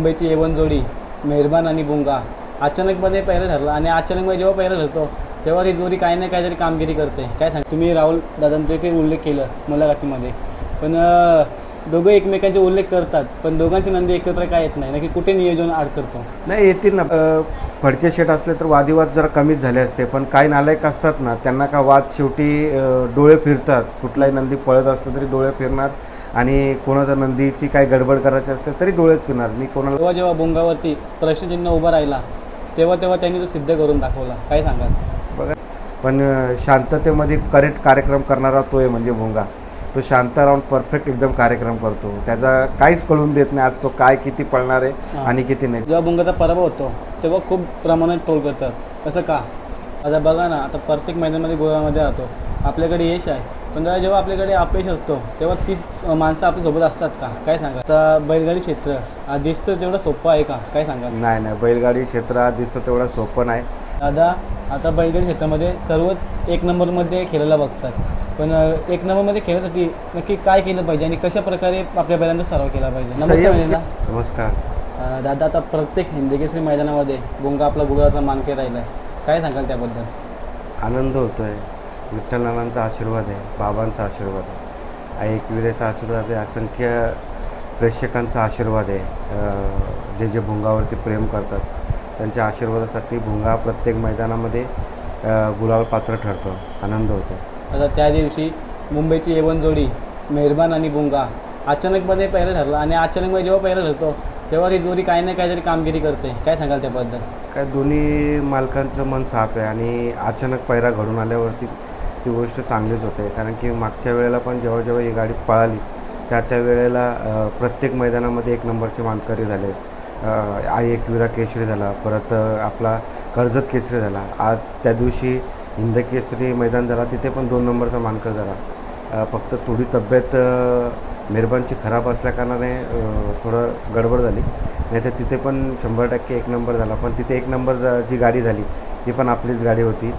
मुंबईची एवन जोडी मेहरबान आणि बुंगा. अचानकमध्ये पहिलं ठरलं आणि अचानकमध्ये जेव्हा पहिलं ठरतो तेव्हा ती जोडी काही ना काहीतरी कामगिरी करते. काय सांग? तुम्ही राहुल दादांचे ते उल्लेख केलं मुलाखतीमध्ये. पण दोघं एकमेकांचे उल्लेख करतात पण दोघांची नंदी एकत्र काय येत नाही. नक्की कुठे नियोजन आड करतो? नाही येतील ना. फडके शेट असले तर वादिवाद जरा कमीच झाले असते पण काही नालायक असतात ना त्यांना का वाद शेवटी डोळे फिरतात. कुठलाही नंदी पळत असलं तरी डोळे फिरणार. आणि कोणाचा नंदीची काय गडबड करायची असते तरी डोळेच फिरणार. मी कोणाला तेव्हा जेव्हा बुंगावरती प्रश्नचिन्ह उभा राहिला तेव्हा तेव्हा त्यांनी तो सिद्ध करून दाखवला. काय सांगाल? बघा. पण शांततेमध्ये करेक्ट कार्यक्रम करणारा तो आहे म्हणजे भोंगा. तो शांत राहून परफेक्ट एकदम कार्यक्रम करतो. त्याचा काहीच कळून देत नाही आज तो काय किती पळणार आहे. आणि किती नाही. जेव्हा बुंगाचा पराभव होतो तेव्हा खूप प्रमाणात टोल करतात. कसं का? आता बघा ना आता प्रत्येक मैदानामध्ये गोव्यामध्ये राहतो. आपल्याकडे यश आहे. पण जरा जेव्हा आपल्याकडे अपयश असतो तेव्हा तीच माणसं आपल्यासोबत असतात का? काय सांगा आता बैलगाडी क्षेत्र दिसतं तेवढं सोपं आहे का? काय सांगा नाही नाही बैलगाडी क्षेत्रात दिसतं तेवढं सोपं नाही. दादा आता बैलगाडी क्षेत्रामध्ये सर्वच एक नंबरमध्ये खेळायला बघतात. पण एक नंबरमध्ये खेळण्यासाठी नक्की काय केलं पाहिजे आणि कशा प्रकारे आपल्या बैलांचा सराव केला पाहिजे? नमस्कार महिला नमस्कार. दादा आता प्रत्येक हिंदकेसरी मैदानामध्ये बुंगा आपला गुगळाचा मानके राहिला आहे काय सांगाल त्याबद्दल? आनंद होतो आहे विठ्ठलनानांचा आशीर्वाद आहे बाबांचा आशीर्वाद आहे. आई एकविरेचा आशीर्वाद आहे असंख्य प्रेक्षकांचा आशीर्वाद आहे. जे जे भुंगावरती प्रेम करतात त्यांच्या आशीर्वादासाठी भुंगा प्रत्येक मैदानामध्ये गुलाल पात्र ठरतो आनंद होतो. आता त्या दिवशी मुंबईची एवन जोडी मेहरबान आणि बुंगा अचानकमध्ये पहिलं ठरलं आणि अचानकमध्ये जेव्हा पहिलं ठरतो तेव्हा ती जोडी काही ना काहीतरी कामगिरी करते. काय सांगाल त्याबद्दल? काय दोन्ही मालकांचं मन साफ आहे आणि अचानक पैरा घडून आल्यावरती ती गोष्ट चांगलीच होते. कारण की मागच्या वेळेला पण जेव्हा जेव्हा ही गाडी पळाली त्या त्या वेळेला प्रत्येक मैदानामध्ये एक नंबरचे मानकरी झाले. अ, आई एकविरा केसरी झाला परत आपला कर्जत केसरी झाला. आज त्या दिवशी हिंद केसरी मैदान झाला तिथे पण दोन नंबरचा मानकर झाला. फक्त थोडी तब्येत मेहरबानची खराब असल्याकारणाने थोडं गडबड झाली. नाही तर तिथे पण शंभर टक्के एक नंबर झाला. पण तिथे एक नंबर जी गाडी झाली ती पण आपलीच गाडी होती.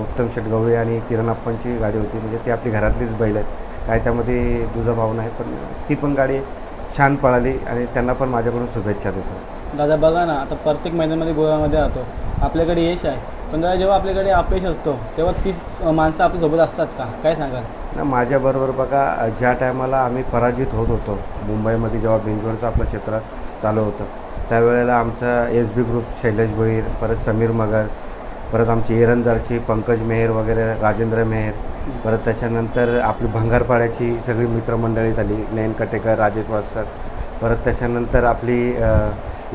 उत्तम शेटगवळे आणि किरण अप्पांची गाडी होती. म्हणजे ती आपली घरातलीच बैल आहेत. काय त्यामध्ये तुझा भाव नाही पण ती पण गाडी छान पळाली आणि त्यांना पण माझ्याकडून शुभेच्छा देतो. दादा बघा ना आता प्रत्येक मैदानामध्ये गोव्यामध्ये राहतो. आपल्याकडे यश आहे. पण दादा जेव्हा आपल्याकडे अपयश असतो तेव्हा तीच माणसं आपल्यासोबत असतात का? काय सांगाल? ना माझ्याबरोबर बघा ज्या टायमाला आम्ही पराजित होत होतो मुंबईमध्ये जेव्हा बेंगलोरचं आपलं क्षेत्र चालू होतं त्यावेळेला आमचा S B group Shailesh Bhoir परत समीर मगर परत आमची एरंदारची पंकज मेहर वगैरे राजेंद्र मेहर परत त्याच्यानंतर आपली भंगारपाड्याची सगळी मित्रमंडळी झाली नयन कटेकर राजेश वासकर. परत त्याच्यानंतर आपली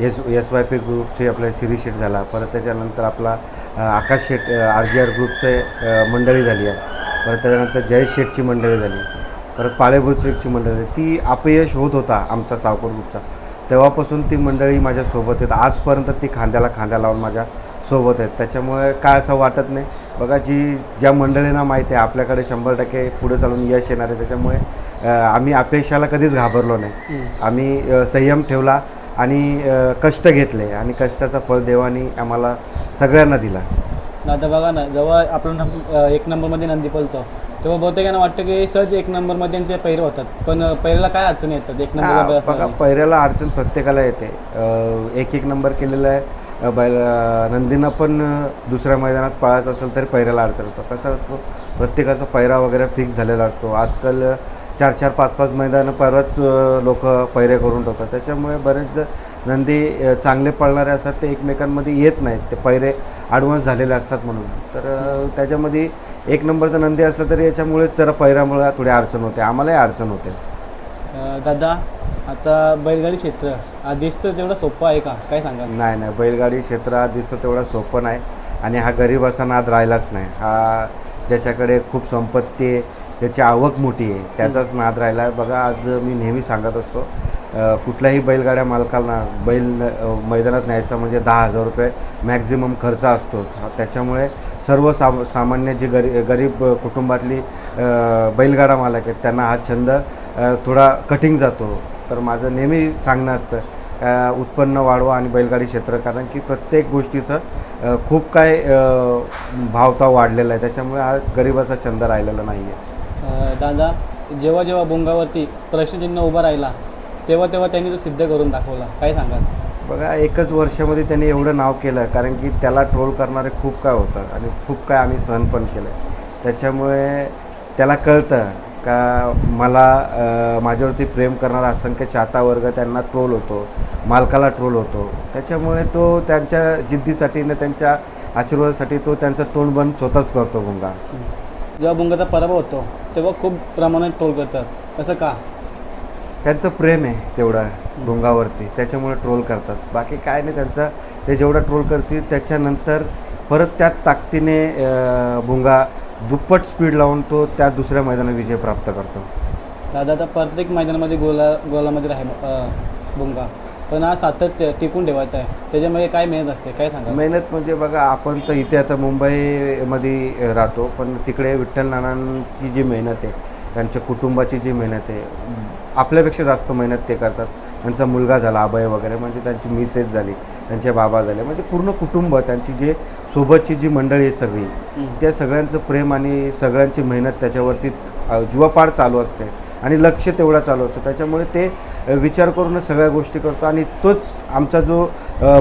एस एस वाय पी ग्रुपची आपल्या सिरी शेट झाला. परत त्याच्यानंतर आपला आकाश शेट आर जी आर ग्रुपचे मंडळी झाली. आहे परत त्याच्यानंतर जयेश शेटची मंडळी झाली. परत पाळेभूत मंडळी झाली. ती अपयश होत होता आमचा सावकर ग्रुपचा. तेव्हापासून ती मंडळी माझ्यासोबत आहेत. आजपर्यंत ती खांद्याला खांद्या लावून माझ्या सोबत आहेत. त्याच्यामुळे काय असं वाटत नाही. बघा जी ज्या मंडळींना माहिती आहे आपल्याकडे शंभर टक्के पुढे चालून यश येणार आहे. त्याच्यामुळे आम्ही अपयशाला कधीच घाबरलो नाही. आम्ही संयम ठेवला आणि कष्ट घेतले आणि कष्टाचं फळ देवानी आम्हाला सगळ्यांना दिला. दादा बघा ना जेव्हा आपण एक नंबरमध्ये नंदी पळतो तेव्हा बहुतेकांना वाटतं की सहज एक नंबरमध्ये त्यांचे पैरे होतात. पण अ, पहिल्याला काय अडचणी येतात एक नंबर बघा पहिऱ्याला अडचण प्रत्येकाला येते. एक एक नंबर केलेला आहे बैल नंदीनं पण दुसऱ्या मैदानात पळायचं असेल तरी पैऱ्याला अडचण होतं कसं असतो प्रत्येकाचा पैरा वगैरे फिक्स झालेला असतो. आजकाल चार चार पाच पाच मैदानं परत लोक पैरे करून ठेवतात. त्याच्यामुळे बरेच नंदी चांगले पळणारे असतात ते एकमेकांमध्ये येत नाहीत. ते पैरे ॲडव्हान्स झालेले असतात म्हणून. तर त्याच्यामध्ये एक नंबरचा नंदी असला तरी याच्यामुळेच जरा पैरामुळे थोडी अडचण होते. आम्हालाही अडचण होते. दादा आता बैलगाडी क्षेत्र आ, दिसतं तेवढं सोपं आहे का? काय सांगाल? नाही नाही. बैलगाडी क्षेत्रात दिसतं तेवढं सोपं नाही. आणि हा गरीब असा नाद राहिलाच नाही. हा ज्याच्याकडे खूप संपत्ती आहे त्याची आवक मोठी आहे त्याचाच नाद राहिला. आहे बघा आज मी नेहमी सांगत असतो कुठल्याही बैलगाड्या मालकांना बैल मैदानात न्यायचा म्हणजे दहा हजार रुपये मॅक्झिमम खर्च असतोच. त्याच्यामुळे सर्व साम सामान्य जी गरी गरीब कुटुंबातली बैलगाडा मालक आहेत त्यांना हा छंद थोडा कठीण जातो. तर माझं नेहमी सांगणं असतं उत्पन्न वाढवा आणि बैलगाडी क्षेत्र कारण की प्रत्येक गोष्टीचं खूप काय भावता वाढलेला आहे. त्याच्यामुळे हा गरिबाचा छंद राहिलेला नाही आहे दादा जेव्हा जेव्हा बोंगावरती प्रश्नचिन्ह उभा राहिला तेव्हा तेव्हा त्यांनी तो सिद्ध करून दाखवला. काय सांगाल? बघा एकच वर्षामध्ये त्यांनी एवढं नाव केलं कारण की त्याला ट्रोल करणारे खूप काय होतं आणि खूप काय आम्ही सहन पण केलं त्याच्यामुळे त्याला कळतं का मला माझ्यावरती प्रेम करणारा असंख्य चाहता वर्ग त्यांना ट्रोल होतो मालकाला ट्रोल होतो. त्याच्यामुळे तो त्यांच्या जिद्दीसाठी न त्यांच्या आशीर्वादासाठी तो त्यांचं तोंड बंद स्वतःच करतो गुंगा. जेव्हा बुंगाचा पराभव होतो तेव्हा खूप प्रमाणात ट्रोल करतात. असं का? त्यांचं प्रेम आहे तेवढं डोंगावरती त्याच्यामुळे ट्रोल करतात. बाकी काय नाही त्यांचं ते जेवढं ट्रोल करतील त्याच्यानंतर परत त्याच ताकदीने भुंगा दुप्पट स्पीड लावून तो त्या दुसऱ्या मैदानात विजय प्राप्त करतो. दादा आता प्रत्येक मैदानामध्ये गोला गोलामध्ये राहील बुंगा पण हा सातत्य टिकून ठेवायचं आहे. त्याच्यामध्ये काय मेहनत असते? काय सांगा मेहनत म्हणजे बघा आपण तर इथे आता मुंबईमध्ये राहतो पण तिकडे विठ्ठल नानांची जी मेहनत आहे त्यांच्या कुटुंबाची जी मेहनत आहे आपल्यापेक्षा जास्त मेहनत ते करतात त्यांचा मुलगा झाला अभय वगैरे म्हणजे त्यांची मिसेस झाली त्यांचे बाबा झाले म्हणजे पूर्ण कुटुंब त्यांची जे सोबतची जी मंडळी आहे सगळी. त्या सगळ्यांचं प्रेम आणि सगळ्यांची मेहनत त्याच्यावरती जीवापाड चालू असते आणि लक्ष तेवढा चालू असतं त्याच्यामुळे ते विचार करूनच सगळ्या गोष्टी करतो आणि तोच आमचा जो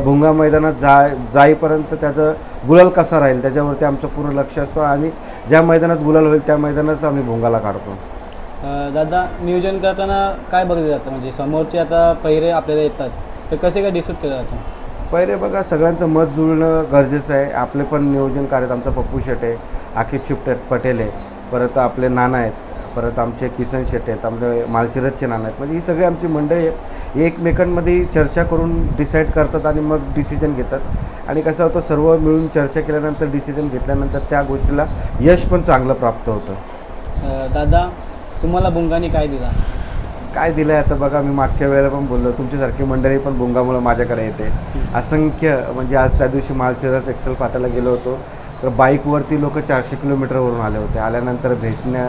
भुंगा मैदानात जा जाईपर्यंत त्याचं गुलाल कसा राहील त्याच्यावरती आमचं पूर्ण लक्ष असतं आणि ज्या मैदानात गुलाल होईल त्या मैदानात आम्ही भुंगाला काढतो. दादा नियोजन करताना काय बघितलं जातं? म्हणजे समोरचे आता पहिरे आपल्याला येतात तर कसे काय डिसाईड केलं जातं? पहिले बघा सगळ्यांचं मत जुळणं गरजेचं आहे. आपले पण नियोजन आहेत आमचा पप्पू शेट आहे आकिब शिफ्ट पटेल आहे. परत आपले नाना आहेत. परत आमचे किसन शेट आहेत आमचे मालशिरतचे नाना आहेत. म्हणजे ही सगळी आमची मंडळी आहेत. एकमेकांमध्ये चर्चा करून डिसाईड करतात आणि मग डिसिजन घेतात. आणि कसं होतं सर्व मिळून चर्चा केल्यानंतर डिसिजन घेतल्यानंतर त्या गोष्टीला यश पण चांगलं प्राप्त होतं. दादा तुम्हाला बुंगाने काय दिला? काय दिलं आहे आता बघा मी मागच्या वेळेला पण बोललो तुमच्यासारखी मंडळी पण भुंगामुळं माझ्याकडे येते. असंख्य म्हणजे आज त्या दिवशी मालशिरस एक्सेल फाटाला गेलो होतो. तर बाईकवरती लोक चारशे किलोमीटरवरून आले होते. आल्यानंतर भेटणं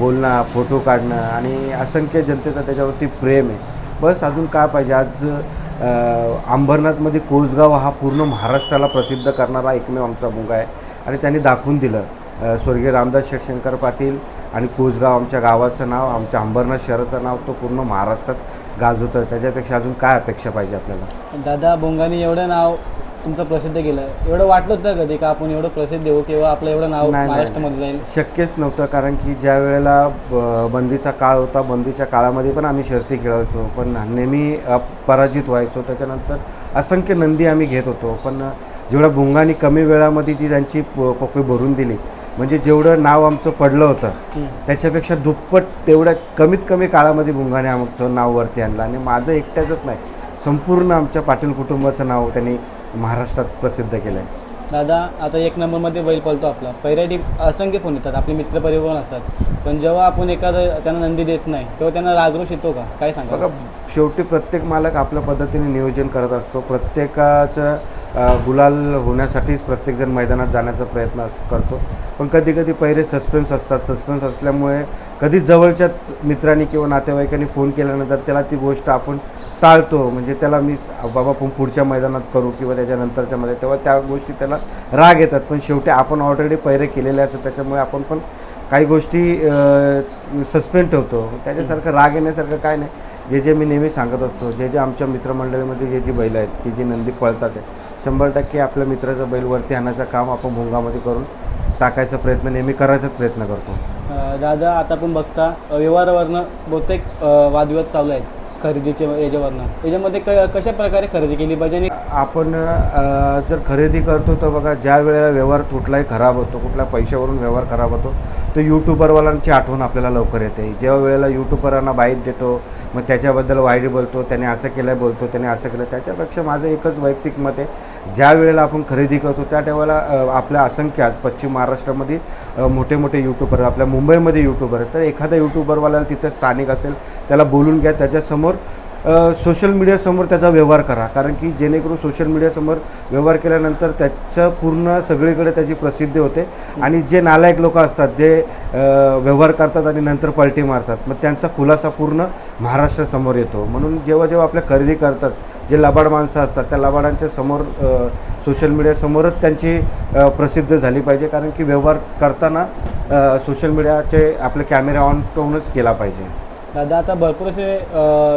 बोलणं फोटो काढणं आणि असंख्य जनतेचं त्याच्यावरती प्रेम आहे. बस अजून काय पाहिजे? आज अंबरनाथमध्ये कोसगाव हा पूर्ण महाराष्ट्राला प्रसिद्ध करणारा एकमेव आमचा मुंगा आहे. आणि त्यांनी दाखवून दिलं स्वर्गीय रामदास शेटशंकर पाटील आणि कोसगाव आमच्या गावाचं नाव आमच्या अंबरनाथ शहराचं नाव तो पूर्ण महाराष्ट्रात गाजवतं त्याच्यापेक्षा अजून काय अपेक्षा पाहिजे आपल्याला? दादा बोंगाने एवढं नाव तुमचं प्रसिद्ध केलं. एवढं वाटलं होतं कधी का आपण एवढं प्रसिद्ध देऊ किंवा आपलं एवढं नाव नाही, नाही, महाराष्ट्रामध्ये जाईल? शक्यच नव्हतं कारण की ज्या वेळेला ब- बंदीचा काळ होता बंदीच्या काळामध्ये पण आम्ही शर्ती खेळायचो. पण नेहमी अ, पराजित व्हायचो. त्याच्यानंतर असंख्य नंदी आम्ही घेत होतो. पण जेवढ्या भुंगानी कमी वेळामध्ये जी त्यांची प- पपई भरून दिली. म्हणजे जेवढं नाव आमचं पडलं होतं हम्म. त्याच्यापेक्षा दुप्पट तेवढ्या कमीत कमी काळामध्ये भुंगाने आमचं नाव वरती आणलं. आणि माझं एकट्याचंच नाही संपूर्ण आमच्या पाटील कुटुंबाचं नाव त्यांनी महाराष्ट्रात प्रसिद्ध केलं आहे दादा आता एक नंबरमध्ये बैल पळतो आपला. टीम असंख्य फोन येतात. आपले मित्रपरिवार पण असतात. पण जेव्हा आपण एखादं त्यांना नंदी देत नाही तेव्हा त्यांना रागरोष येतो का? काय सांगा बघा शेवटी प्रत्येक मालक आपल्या पद्धतीने नियोजन करत असतो. प्रत्येकाचं गुलाल होण्यासाठीच प्रत्येकजण मैदानात जाण्याचा प्रयत्न करतो. पण कधी कधी पहिले सस्पेन्स असतात. सस्पेन्स असल्यामुळे कधी जवळच्याच मित्रांनी किंवा नातेवाईकांनी फोन केल्यानंतर त्याला ती गोष्ट आपण टाळतो. म्हणजे त्याला मी बाबा पण पुढच्या मैदानात करू किंवा त्याच्यानंतरच्या मध्ये. तेव्हा त्या गोष्टी त्याला राग येतात. पण शेवटी आपण ऑलरेडी पहिरे केलेले असतात. त्याच्यामुळे आपण पण काही गोष्टी सस्पेंड ठेवतो. त्याच्यासारखं राग येण्यासारखं काय नाही. जे जे मी नेहमी सांगत असतो जे जे आमच्या मित्रमंडळीमध्ये जे जी बैल आहेत की जी नंदी पळतात आहे शंभर टक्के आपल्या मित्राचं बैल वरती आणायचं काम आपण भोंगामध्ये करून टाकायचा प्रयत्न नेहमी करायचाच प्रयत्न करतो. दादा आता आपण बघता व्यवहारावरनं बहुतेक वादविवाद चालू आहेत. खरेदीचे याच्यावरनं. याच्यामध्ये क कशा प्रकारे खरेदी केली पाहिजे आणि आपण अ, जर खरेदी करतो तर बघा ज्या वेळेला व्यवहार कुठलाही खराब होतो कुठल्या पैशावरून व्यवहार खराब होतो तर यूट्यूबरवाल्यांची आठवण आपल्याला लवकर येते. जेव्हा वेळेला यूट्यूबरांना बाईट देतो मग त्याच्याबद्दल वाईट बोलतो त्याने असं केलं बोलतो त्याने असं केलं त्याच्यापेक्षा माझं एकच वैयक्तिक मत आहे ज्या वेळेला आपण खरेदी करतो त्या तेव्हाला अ, आपल्या असंख्य आज पश्चिम महाराष्ट्रामध्ये अ, मोठे मोठे यूट्यूबर आपल्या मुंबईमध्ये यूट्यूबर आहेत. तर एखादा यूट्यूबरवाल्याला तिथं स्थानिक असेल त्याला बोलून घ्या त्याच्यासमोर सोशल मीडियासमोर त्याचा व्यवहार करा. कारण की जेणेकरून सोशल मीडियासमोर व्यवहार केल्यानंतर त्याचं पूर्ण सगळीकडे त्याची प्रसिद्धी होते. आणि जे नालायक लोक असतात जे व्यवहार करतात आणि नंतर पलटी मारतात मग त्यांचा खुलासा पूर्ण महाराष्ट्रासमोर येतो. म्हणून जेव्हा जेव्हा आपल्या खरेदी करतात जे लबाड माणसं असतात त्या लबाडांच्या समोर सोशल मीडियासमोरच त्यांची प्रसिद्ध झाली पाहिजे. कारण की व्यवहार करताना सोशल मीडियाचे आपले कॅमेरा ऑन ठेवूनच केला पाहिजे. दादा आता भरपूर असे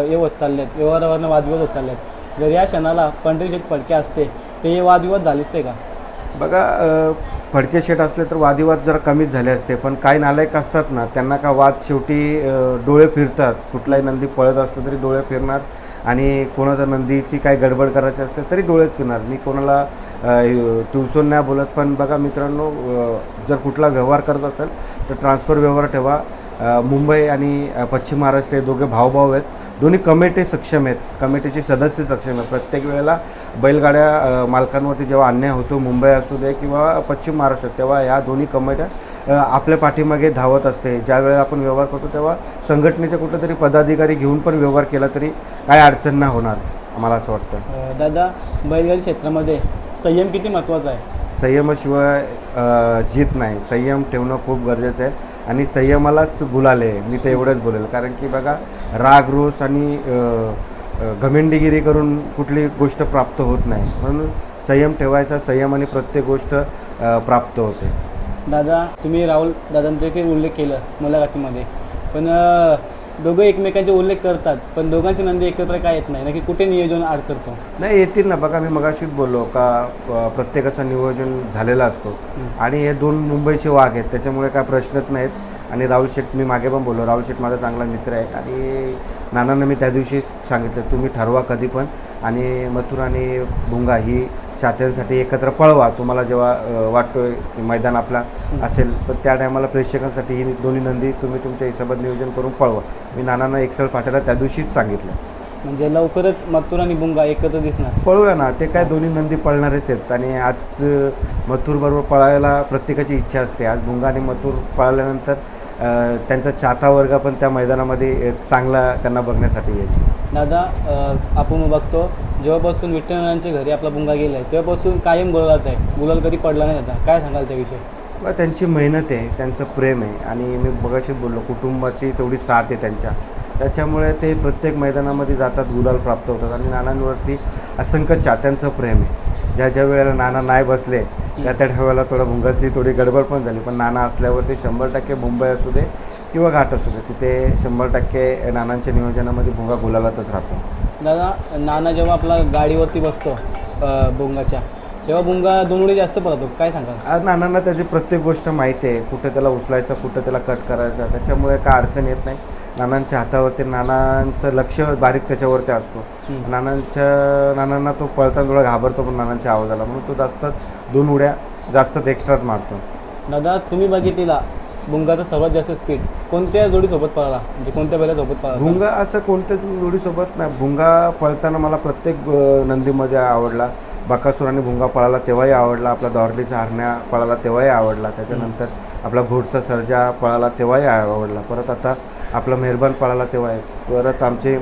हे होत चालले आहेत व्यवहारावरनं वादविवाद होत चालले आहेत जर या क्षणाला पंढरी शेट फडके असते ते वादविवाद झालेच ते का? बघा फडके शेट असले तर वादविवाद जरा कमीच झाले असते पण काही नालायक असतात ना त्यांना का वाद शेवटी डोळे फिरतात. कुठलाही नंदी पळत असलं तरी डोळे फिरणार आणि कोणाचा नंदीची काही गडबड करायची असते तरी डोळेच फिरणार. मी कोणाला तुमसून नाही बोलत पण बघा मित्रांनो जर कुठला व्यवहार करत असेल तर ट्रान्सफर व्यवहार ठेवा. मुंबई आणि पश्चिम महाराष्ट्र हे दोघे भाऊभाऊ आहेत. दोन्ही कमिटी सक्षम आहेत. कमिटीचे सदस्य सक्षम आहेत. प्रत्येक वेळेला बैलगाड्या मालकांवरती जेव्हा अन्याय होतो मुंबई असू दे किंवा पश्चिम महाराष्ट्र तेव्हा या दोन्ही कमिट्या आपल्या पाठीमागे धावत असते. ज्या वेळेला आपण व्यवहार करतो तेव्हा संघटनेचे कुठेतरी पदाधिकारी घेऊन पण व्यवहार केला तरी काय अडचण नाही होणार आम्हाला असं वाटतं. दादा बैलगाडी क्षेत्रामध्ये संयम किती महत्त्वाचा आहे? संयमाशिवाय जीत नाही. संयम ठेवणं खूप गरजेचं आहे. आणि संयमालाच गुलाले. मी तर एवढंच बोलेल. कारण की बघा राग रोष आणि घमेंडीगिरी करून कुठली गोष्ट प्राप्त होत नाही. म्हणून संयम ठेवायचा संयमाने प्रत्येक गोष्ट प्राप्त होते. दादा तुम्ही राहुल दादांचे ते उल्लेख केलं मुलाखतीमध्ये. पण दोघं एकमेकांचे उल्लेख करतात पण दोघांचे नंदी एकत्र काय येत नाही? नक्की कुठे नियोजन आड करतो? नाही येतील ना. बघा मी मगाशीच बोललो का अ, प्रत्येकाचं नियोजन झालेलं असतो. आणि हे दोन मुंबईचे वाघ आहेत त्याच्यामुळे काय प्रश्नच नाहीत. आणि राहुल शेठ मी मागे पण बोललो. राहुल शेठ माझा चांगला मित्र आहे. आणि नानांना मी त्या दिवशी सांगितलं तुम्ही ठरवा कधी पण. आणि मथुर आणि भुंगा ही चात्यांसाठी एकत्र पळवा. तुम्हाला जेव्हा वाटतोय की मैदान आपला असेल पण त्या टायमाला प्रेक्षकांसाठी ही दोन्ही नंदी तुम्ही तुमच्या हिशोबात नियोजन करून पळवा. मी नानांना एक्सेल फाट्याला त्या दिवशीच सांगितलं. म्हणजे लवकरच मथुर आणि बुंगा एकत्र दिसणार. पळूया ना. ते काय दोन्ही नंदी पळणारेच आहेत. आणि आज मथुर बरोबर पळायला प्रत्येकाची इच्छा असते. आज भुंगा आणि मथुर पळाल्यानंतर त्यांचा चाहता वर्ग पण त्या मैदानामध्ये चांगला त्यांना बघण्यासाठी येईल. दादा आपण बघतो जेव्हापासून विठ्ठलांच्या घरी आपला बुंगा गेला आहे तेव्हापासून कायम गुलालात आहे. गुलाल कधी पडला नाही आता. काय सांगाल त्याविषयी त्यांची मेहनत आहे त्यांचं प्रेम आहे आणि मी बघाशीच बोललो कुटुंबाची तेवढी साथ आहे त्यांच्या. त्याच्यामुळे ते प्रत्येक मैदानामध्ये जातात गुलाल प्राप्त होतात आणि नानांवरती असंख्य चात्यांचं प्रेम आहे. ज्या ज्या वेळेला नाना नाही बसले त्या त्या वेळेला थोडं भुंगाची थोडी गडबड पण झाली. पण नाना असल्यावरती शंभर टक्के मुंबई असू दे किंवा घाट असू दे तिथे शंभर टक्के नानांच्या नियोजनामध्ये भुंगा गुलालातच राहतो. दादा नाना जेव्हा आपला गाडीवरती बसतो अ, बुंगाच्या तेव्हा बुंगा दोन जास्त पडतो काय आज नानांना त्याची प्रत्येक गोष्ट माहिती आहे. कुठे त्याला उचलायचं कुठं त्याला कट करायचं त्याच्यामुळे काय अडचण येत नाही. नानांच्या हातावरती नानांचं लक्ष बारीक त्याच्यावरती असतो. नानांच्या नानांना तो पळताना थोडा घाबरतो पण नानांच्या आवाजाला. म्हणून तो जास्त दोन उड्या जास्त एक्स्ट्राच मारतो. दादा तुम्ही बघितलेला बुंगाचा सर्वात जास्त स्पीड कोणत्या जोडीसोबत पळाला? म्हणजे कोणत्या बैलासोबत पळाला? भुंगा असं कोणत्याच जोडीसोबत नाही. भुंगा पळताना मला प्रत्येक नंदीमध्ये आवडला. बकासूर आणि भुंगा पळाला तेव्हाही आवडला. आपला दॉर्लीचा हरण्या पळाला तेव्हाही आवडला. त्याच्यानंतर आपला घोडचा सर्जा पळाला तेव्हाही आवडला. परत आता आपला मेहरबान पळाला तेव्हा आहे. परत आमचे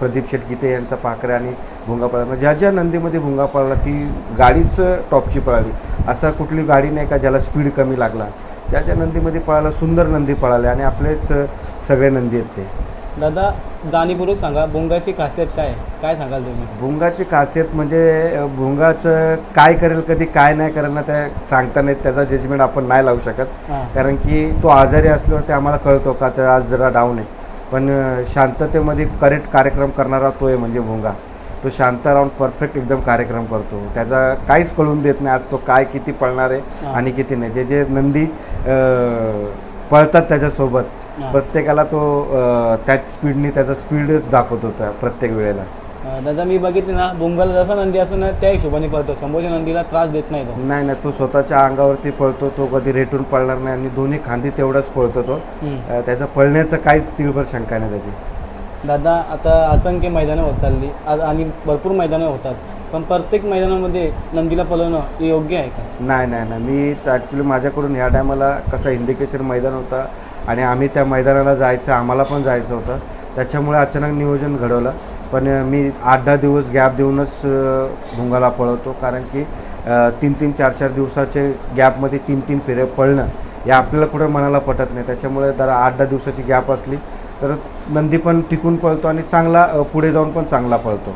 प्रदीप शेट गीते यांचा पाखरे आणि भुंगा पळाला. ज्या ज्या नंदीमध्ये भुंगा पळाला ती गाडीच टॉपची पळाली. असा कुठली गाडी नाही का ज्याला स्पीड कमी लागला. ज्या ज्या नंदीमध्ये पळाला सुंदर नंदी पळाल्या आणि आपलेच सगळे नंदी आहेत ते. दादा जाणीवपूर्वक सांगा बुंगाची खासियत काय? काय सांगाल तुम्ही भुंगाची खासियत म्हणजे भुंगाचं काय करेल कधी काय नाही करेल ना त्या सांगता नाहीत त्याचा जजमेंट आपण नाही लावू शकत कारण की तो आजारी असल्यावर ते आम्हाला कळतो का तर आज जरा डाऊन आहे पण शांततेमध्ये करेक्ट कार्यक्रम करणारा तो आहे म्हणजे भुंगा तो शांत राहून परफेक्ट एकदम कार्यक्रम करतो त्याचा काहीच कळून देत नाही आज तो काय किती पळणार आहे. आणि किती नाही जे जे नंदी पळतात त्याच्यासोबत. प्रत्येकाला तो त्याच स्पीडने त्याचा स्पीडच दाखवत होता प्रत्येक वेळेला. दादा मी बघितले ना बुंगाला जसा नंदी असं ना त्या हिशोबाने पळतो. समोरच्या नंदीला त्रास देत नाही तो. नाही नाही तो स्वतःच्या अंगावरती पळतो तो कधी रेटून पळणार नाही आणि दोन्ही खांदी तेवढाच पळतो तो. त्याचं पळण्याचं काहीच तिळभर शंका नाही त्याची. दादा आता असंख्य मैदानं होत चालली. आज आणि भरपूर मैदानं होतात. पण प्रत्येक मैदानामध्ये नंदीला पळवणं हे योग्य आहे का? नाही नाही नाही. मी ॲक्च्युली माझ्याकडून ह्या टायमाला कसं हिंदकेसर मैदान होता आणि आम्ही त्या मैदानाला जायचं आम्हाला पण जायचं होतं. त्याच्यामुळे अचानक नियोजन घडवलं. पण मी आठ दहा दिवस गॅप देऊनच भुंगाला पळवतो. कारण की तीन तीन चार चार दिवसाचे गॅपमध्ये तीन तीन फेरे पळणं हे आपल्याला कुठं मनाला पटत नाही. त्याच्यामुळे जरा आठ दहा दिवसाची गॅप असली तर नंदी पण टिकून पळतो आणि चांगला पुढे जाऊन पण चांगला पळतो.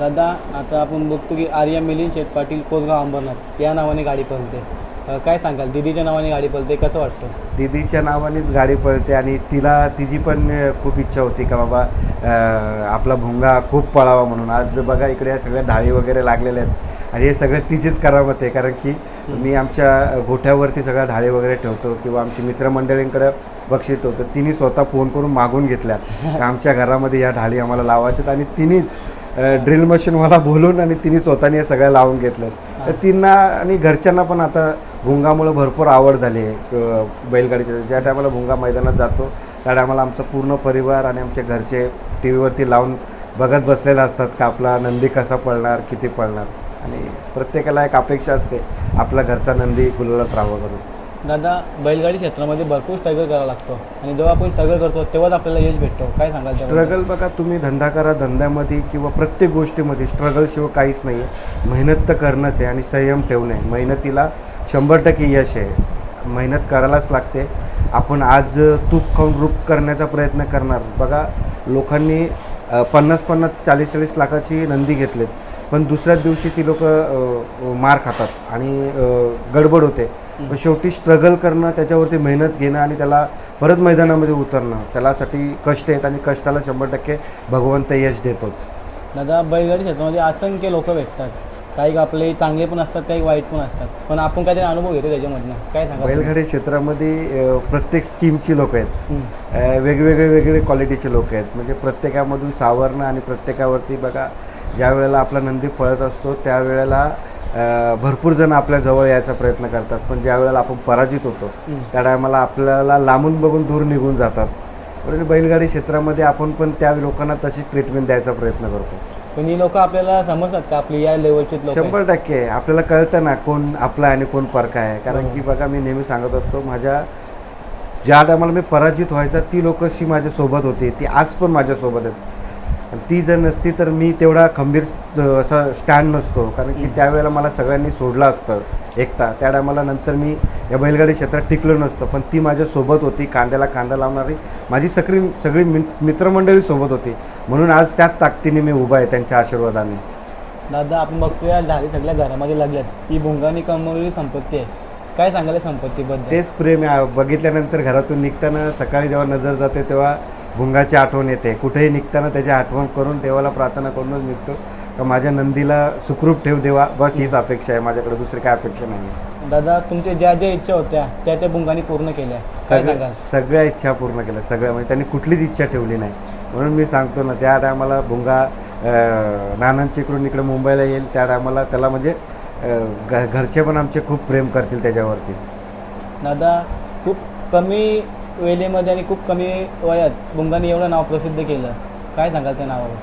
दादा आता आपण बघतो की आर्या मिलिंद शेठ पाटील कोसगाव अंबरनाथ या नावाने गाडी पळते. अ, काय सांगाल? दिदीच्या नावाने गाडी पळते कसं वाटतं? दिदीच्या नावानेच गाडी पळते आणि तिला तिची पण अ, खूप इच्छा होती का बाबा अ, आपला भुंगा खूप पळावा म्हणून. आज बघा इकडे या सगळ्या ढाळी वगैरे लागलेल्या आहेत. आणि हे सगळं तिचीच करावं आहे कारण की मी आमच्या गोठ्यावरती सगळ्या ढाळी वगैरे ठेवतो किंवा आमची मित्रमंडळींकडे बक्षीस ठेवतो. तिने स्वतः फोन करून मागून घेतल्या. का आमच्या घरामध्ये या ढाळी आम्हाला लावायच्यात आणि तिनेच ड्रिल मशीन मला बोलून आणि तिने स्वतःने हे सगळं लावून घेतलं. तर तिना आणि घरच्यांना पण आता भुंगामुळं भरपूर आवड झाली आहे. बैलगाडीच्या ज्या टायमाला भुंगा मैदानात जातो त्या टायमाला आमचा पूर्ण परिवार आणि आमचे घरचे टी व्हीवरती लावून बघत बसलेले असतात का आपला नंदी कसा पळणार किती पळणार. आणि प्रत्येकाला एक अपेक्षा असते आपला घरचा नंदी गुलालात राहावं करून दादा बैलगाडी क्षेत्रामध्ये भरपूर स्ट्रगल करावा लागतो. आणि जेव्हा आपण स्ट्रगल करतो तेव्हाच आपल्याला यश भेटतो. काय सांगाल स्ट्रगल बघा तुम्ही धंदा करा धंद्यामध्ये किंवा प्रत्येक गोष्टीमध्ये स्ट्रगल शिवाय काहीच नाही आहे मेहनत तर करणंच आहे आणि संयम ठेवणं आहे. मेहनतीला शंभर टक्के यश आहे. मेहनत करायलाच लागते. आपण आज तूप खाऊन रूप करण्याचा प्रयत्न करणार. बघा लोकांनी पन्नास पन्नास चाळीस चाळीस लाखाची नंदी घेतलेत. पण दुसऱ्याच दिवशी ती लोक मार खातात आणि गडबड होते. शेवटी स्ट्रगल करणं त्याच्यावरती मेहनत घेणं आणि त्याला परत मैदानामध्ये उतरणं त्यालासाठी कष्ट आहेत आणि कष्टाला शंभर टक्के भगवंत यश देतोच. दादा बैलगाडी क्षेत्रामध्ये असंख्य लोक भेटतात. काही आपले चांगले पण असतात काही वाईट पण असतात. पण आपण काहीतरी अनुभव घेतो त्याच्यामधनं. काय तुम्ही? बैलगाडी क्षेत्रामध्ये प्रत्येक स्कीमची लोक आहेत. वेगवेगळे वेगळे क्वालिटीचे लोक आहेत. म्हणजे प्रत्येकामधून सावरणं आणि प्रत्येकावरती बघा ज्या वेळेला आपला नंदी पळत असतो त्यावेळेला भरपूर जण आपल्या जवळ यायचा प्रयत्न करतात पण ज्या वेळेला आपण पराजित होतो. त्या टायमाला आपल्याला लांबून बघून दूर निघून जातात. म्हणून बैलगाडी क्षेत्रामध्ये आपण पण त्या लोकांना तशीच ट्रीटमेंट द्यायचा प्रयत्न करतो. पण ही लोक आपल्याला समजतात का? आपली या लेवलचे लोक शंभर टक्के. आपल्याला कळतं ना कोण आपला आणि कोण परका आहे. कारण हो. की बघा मी नेहमी सांगत असतो माझ्या ज्या टायमाला मी पराजित व्हायचा ती लोक अशी माझ्यासोबत होती. ती आज पण माझ्यासोबत आहेत. ती जर नसती तर मी तेवढा खंबीर असा स्टँड नसतो. कारण की त्यावेळेला मला सगळ्यांनी सोडलं असतं एकटा. त्या टायमाला नंतर मी या बैलगाडी क्षेत्रात टिकलो नसतं. पण ती माझ्यासोबत होती कांद्याला कांदा लावणारी. माझी सगळी सगळी मित- मित्रमंडळी सोबत होती. म्हणून आज त्याच ताकदीने मी उभा आहे त्यांच्या आशीर्वादाने. दादा आपण बघतो या सगळ्या घरामध्ये लागल्यात. ही भुंगाने कमवलेली संपत्ती आहे. काय सांगाल या संपत्तीबद्दल? तेच प्रेम आहे. बघितल्यानंतर घरातून निघताना सकाळी जेव्हा नजर जाते तेव्हा भुंगाची आठवण येते. कुठेही निघताना त्याची आठवण करून देवाला प्रार्थना करूनच निघतो. का माझ्या नंदीला सुखरूप ठेव देवा. बस हीच अपेक्षा आहे. माझ्याकडे दुसरी काय अपेक्षा नाही दादा तुमच्या ज्या ज्या इच्छा होत्या त्या त्या भुंगाने पूर्ण केल्या. काय सगळ्या सांगाल? सगळ्या इच्छा पूर्ण केल्या. सगळ्या. म्हणजे त्यांनी कुठलीच इच्छा ठेवली नाही. म्हणून मी सांगतो ना त्या टायमाला भुंगा अं, नानांच्या इकडून इकडे मुंबईला येईल. त्या टायमाला त्याला म्हणजे अं, घ घरचे पण आमचे खूप प्रेम करतील त्याच्यावरती. दादा खूप कमी वेळेमध्ये आणि खूप कमी वयात भुंगाने एवढं नाव प्रसिद्ध केलं. काय सांगाल त्या नावावर?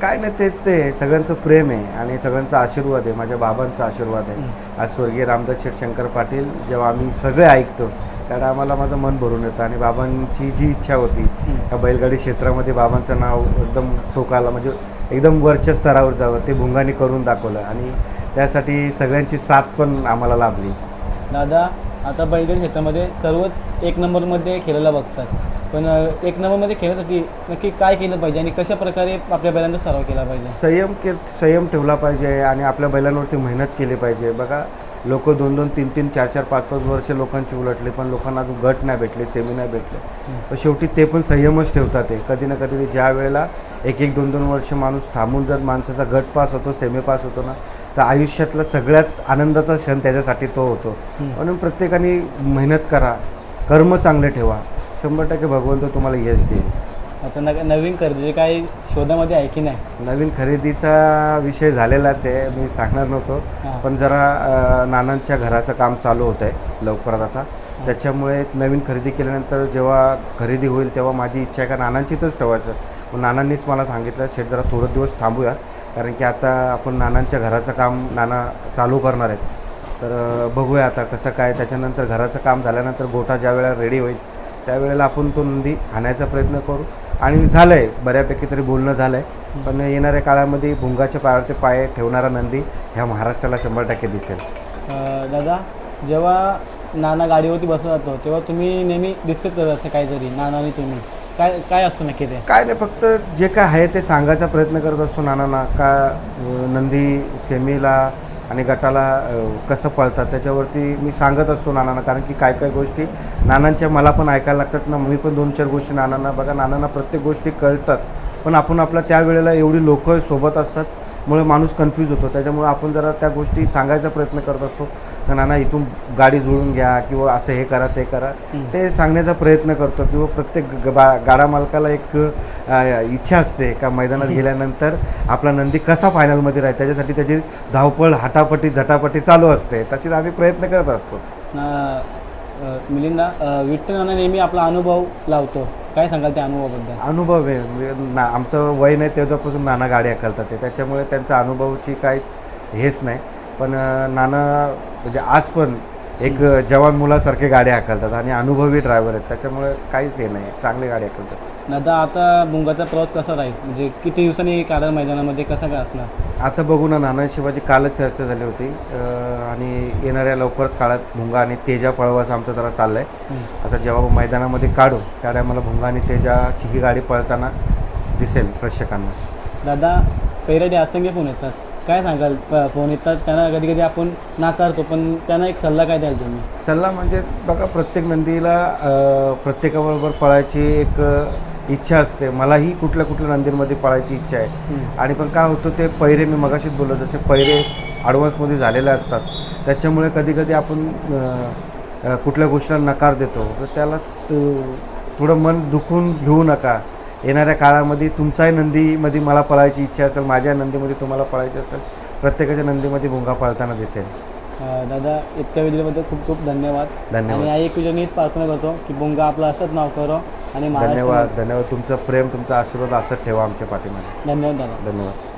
काय नाही तेच ते. सगळ्यांचं प्रेम आहे आणि सगळ्यांचा आशीर्वाद आहे. माझ्या बाबांचा आशीर्वाद आहे. आज स्वर्गीय रामदास शेठ शंकर पाटील जेव्हा आम्ही सगळे ऐकतो त्यावेळेला आम्हाला माझं मन भरून येतं आणि बाबांची जी इच्छा होती. त्या बैलगाडी क्षेत्रामध्ये बाबांचं नाव एकदम टोकाला म्हणजे एकदम वरच्या स्तरावर जावं ते भुंगाने करून दाखवलं आणि त्यासाठी सगळ्यांची साथ पण आम्हाला लाभली. दादा आता बैलगाडी क्षेत्रामध्ये सर्वच एक नंबरमध्ये खेळायला बघतात. पण एक नंबरमध्ये खेळण्यासाठी नक्की काय केलं पाहिजे आणि कशा प्रकारे आपल्या बैलांचा सराव केला पाहिजे? संयम के संयम ठेवला पाहिजे आणि आपल्या बैलांवरती मेहनत केली पाहिजे. बघा लोक दोन दोन तीन तीन चार चार पाच पाच वर्ष लोकांची उलटले पण लोकांना अजून गट नाही भेटले सेमी नाही भेटले. पण शेवटी ते पण संयमच ठेवतात ते. कधी ना कधी ज्या वेळेला एक एक दोन दोन वर्ष माणूस थांबून जर माणसाचा गट पास होतो सेमी पास होतो ना तर आयुष्यातला सगळ्यात आनंदाचा क्षण त्याच्यासाठी तो होतो. म्हणून प्रत्येकाने मेहनत करा कर्म चांगले ठेवा. शंभर टक्के भगवंत तुम्हाला यश देईल. आता नग नवीन खरेदी काही शोधामध्ये आहे की नाही? नवीन खरेदीचा विषय झालेलाच आहे मी सांगणार नव्हतो. पण जरा नानांच्या घराचं काम चालू होतं आहे लवकरात आता. त्याच्यामुळे नवीन खरेदी केल्यानंतर जेव्हा खरेदी होईल तेव्हा माझी इच्छा आहे का नानांचीतच ठेवायचं. मग नानांनीच मला सांगितलं शेट जरा थोडं दिवस थांबूया कारण की आता आपण नानांच्या घराचं काम नाना चालू करणार आहेत. तर बघूया आता कसं काय त्याच्यानंतर घराचं काम झाल्यानंतर गोठा ज्या वेळेला रेडी होईल त्यावेळेला आपण तो नंदी आणायचा प्रयत्न करू. आणि झालं आहे बऱ्यापैकी तरी बोलणं झालं आहे पण येणाऱ्या काळामध्ये भुंगाच्या पायावरती पाय ठेवणारा नंदी ह्या महाराष्ट्राला शंभर टक्के दिसेल. दादा जेव्हा नाना गाडीवरती बसत जातो तेव्हा तुम्ही नेहमी डिस्कस करत असं काहीतरी नाना आणि तुम्ही. काय काय असतं नक्की ते? काय नाही फक्त जे काय आहे ते सांगायचा प्रयत्न करत असतो नानांना. का अं, नंदी सेमीला आणि गटाला कसं पळतात त्याच्यावरती मी सांगत असतो नानांना. कारण की काय काय गोष्टी नानांच्या मला पण ऐकायला लागतात ना. मी पण दोन चार गोष्टी नानांना बघा नानांना प्रत्येक गोष्टी कळतात. पण आपण आपल्या त्यावेळेला एवढी लोक सोबत असतात मुळे माणूस कन्फ्यूज होतो. त्याच्यामुळे आपण जरा त्या गोष्टी सांगायचा प्रयत्न करत असतो. का नाना इथून गाडी जुळून घ्या किंवा असं हे करा ते करा. ते सांगण्याचा प्रयत्न करतो किंवा प्रत्येक गाडा मालकाला एक इच्छा असते का मैदानात गेल्यानंतर आपला नंदी कसा फायनलमध्ये राहील? त्याच्यासाठी त्याची धावपळ हटापटी झटापटी चालू असते. तशीच आम्ही प्रयत्न करत असतो. मिलिंदा अ, विठ्ठल नाना नेहमी आपला अनुभव लावतो. काय सांगाल त्या अनुभवाबद्दल? अनुभव आहे. ना आमचं वय नाही तेव्हापासून नाना गाडी हाकलतात ते त्याच्यामुळे त्यांचा अनुभवाची काही हेच नाही. पण नाना म्हणजे आज पण एक जवान मुलासारखे गाडी हाकलतात आणि अनुभवी ड्रायव्हर आहेत. त्याच्यामुळे काहीच हे नाही. चांगली गाडी हाकलतात. दादा आता बुंगाचा प्रवास कसा राहील? म्हणजे किती दिवसांनी कारण मैदानामध्ये कसा काय असणार? आता बघू ना नाना शिवाजी कालच चर्चा झाली होती. आणि येणाऱ्या लवकरच काळात भुंगा आणि तेजा पळवायचं आमचं जरा चाललं आहे. आता जेव्हा मैदानामध्ये काढू त्या टायमाला भुंगा आणि तेजाची ही गाडी पळताना दिसेल प्रेक्षकांना. दादा पैराडी असंख्य फोन येतात. काय सांगाल? प- फोन येतात त्यांना कधी कधी आपण नाकारतो पण त्यांना एक सल्ला काय द्याल तुम्ही? सल्ला म्हणजे बघा प्रत्येक नंदीला अ, प्रत्येकाबरोबर पळायची एक अ, इच्छा असते. मलाही कुठल्या कुठल्या नंदींमध्ये पळायची इच्छा आहे. आणि पण काय होतं ते पैरे मी मगाशीच बोललो जसे पैरे ॲडव्हान्समध्ये झालेले असतात. त्याच्यामुळे कधी कधी आपण अ, अ, कुठल्या गोष्टीला नकार देतो. तर त्याला त- थोडं मन दुखून घेऊ नका. येणाऱ्या काळामध्ये तुमचाही नंदीमध्ये मला पळायची इच्छा असेल माझ्या नंदीमध्ये तुम्हाला पळायची असेल प्रत्येकाच्या नंदीमध्ये भुंगा पळताना दिसेल. दादा इतक्या वेळ दिल्याबद्दल खूप खूप धन्यवाद. धन्यवाद. आणि एक मीच प्रार्थना करतो की बुंगा आपलं असंच नाव करो आणि धन्यवाद धन्यवाद. तुमचं प्रेम तुमचा आशीर्वाद असंच ठेवा आमच्या पाठीमागे. धन्यवाद दादा. धन्यवाद.